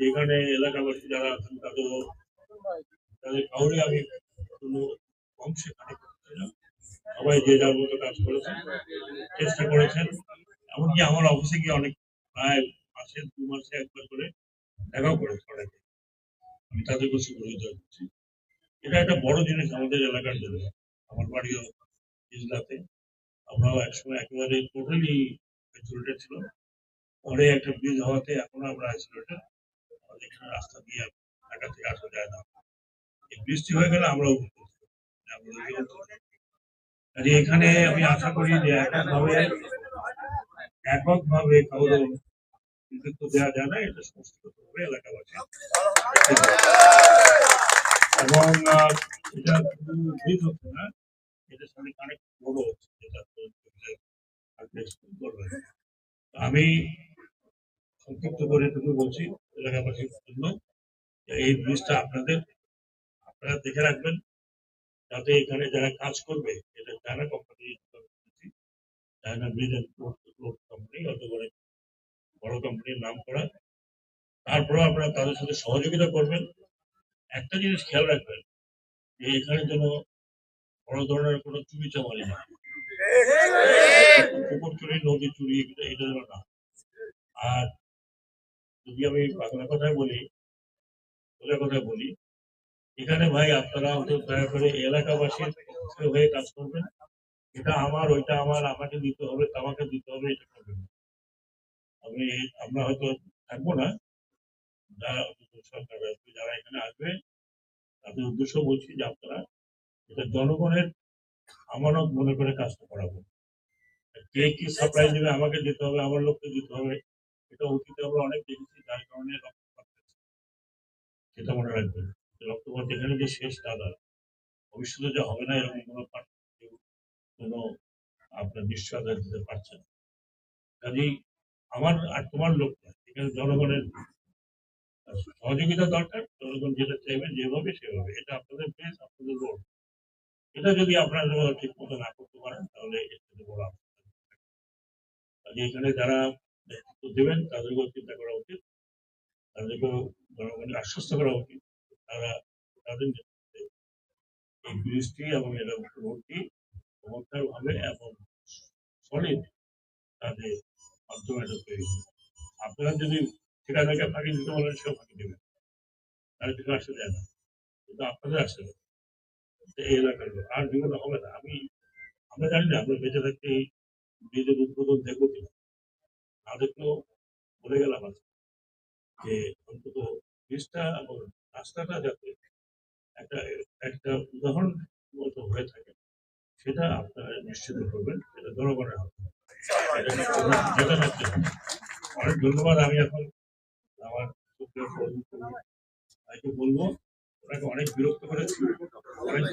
যেখানে এলাকাবাসী যারা আছেন, তাদের তাদের কাউরে আমি কোনো অংশে কানে করতে সবাই যে যার মতো কাজ করেছেন, চেষ্টা করেছেন। এমনকি আমার অফিসে গিয়ে অনেক প্রায় মাসে, দু মাসে একবার করে দেখাও করেছে অনেকে। আমি তাদের কাছে গৃহীত করছি এটা একটা বড় জিনিস আমাদের এলাকার জন্য। আমার বাড়িও ইজলাতে। আমরাও একসময় একেবারে টোটালি আইসোলেটেড ছিল পরে একটা ব্রিজ হওয়াতে এখন আমরা আইসোলেটেড এখানে রাস্তা দিয়ে ঢাকা থেকে আসা যায় না বৃষ্টি হয়ে গেলে আমরাও কাজে এখানে আমি আশা করি যে এককভাবে এককভাবে কারও কৃতিত্ব দেওয়া যায় না, এটা সমস্ত করতে হবে এলাকাবাসী এবং এটা শুধু হচ্ছে না এটার সঙ্গে অনেক বড় হচ্ছে, যেটা explain আমি সংক্ষিপ্ত করে এটুকু বলছি এলাকাবাসীর জন্য এই ব্রিজটা আপনাদের আপনারা দেখে রাখবেন যাতে এখানে যারা কাজ করবে এটা China company China bridge and company অত বড় বড় কোম্পানির নাম করা। তারপরেও আপনারা তাদের সাথে সহযোগিতা করবেন। একটা জিনিস খেয়াল রাখবেন যে এখানে যেন বড় ধরনের কোনো চুরি চামারি না পুকুর চুরি নদী চুরি এটা এটা যেন না আর যদি আমি বাংলা কথায় বলি সোজা কথায় বলি এখানে ভাই আপনারা দয়া করে এলাকাবাসীর হয়ে কাজ করবেন। এটা আমার ওইটা আমার আমাকে দিতে হবে তামাকে দিতে হবে এটা করবেন। আমি আমরা হয়তো থাকব না। যারা সরকার যারা এখানে আসবে তাদের উদ্দেশ্য বলছি যে আপনারা এটা জনগণের আমানত মনে করে কাজটা করাবো কে কি সাপ্লাই দেবে আমাকে দিতে হবে আমার লোককে দিতে হবে এটা অতীতে আমরা অনেক দেখেছি, যার কারণে রক্তপাত। সেটা মনে রাখবেন রক্তপাত এখানে যে শেষ নয় ভবিষ্যতে যে হবে না এরকম কোনো কোনো আপনার নিশ্চয়তা দিতে পারছে না। কাজেই আমার আর তোমার লোক এখানে জনগণের সহযোগিতা দরকার, জনগণ যেটা চাইবে যেভাবে সেভাবে। এটা আপনাদের প্লেস আপনাদের রোড এটা যদি আপনারা ঠিক মতো না করতে পারেন, তাহলে এর থেকে বড় কাজে এখানে যারা নেতৃত্ব দেবেন, তাদেরকেও চিন্তা করা উচিত, তাদেরকেও আশ্বস্ত করা উচিত তারা তাদের নেতৃত্বে এই ব্রিজটি এবং এর রোডটি এবং সলিড তাদের মাধ্যমে এটা তৈরি হবে। আপনারা যদি ঠিকাদারকে ফাঁকি দিতে বলেন, সেও ফাঁকি দেবে। তার কিছু আসে যায় না। কিন্তু আপনাদের আসে না। এই এলাকার আর জীবনে হবে না। আমি, আমরা জানি না, আমরা বেঁচে থাকতে এই ব্রিজের উদ্বোধন দেখব কিনা। দেখলেও বলে গেলাম আজকে যে অন্তত ব্রিজটা এবং রাস্তাটা যাতে একটা একটা উদাহরণ মতো হয়ে থাকে, সেটা আপনারা নিশ্চিত করবেন, সেটা জনগণের হাতে অনেক ধন্যবাদ, আমি এখন আমার বলব, ওনাকে অনেক বিরক্ত করেছি, অনেক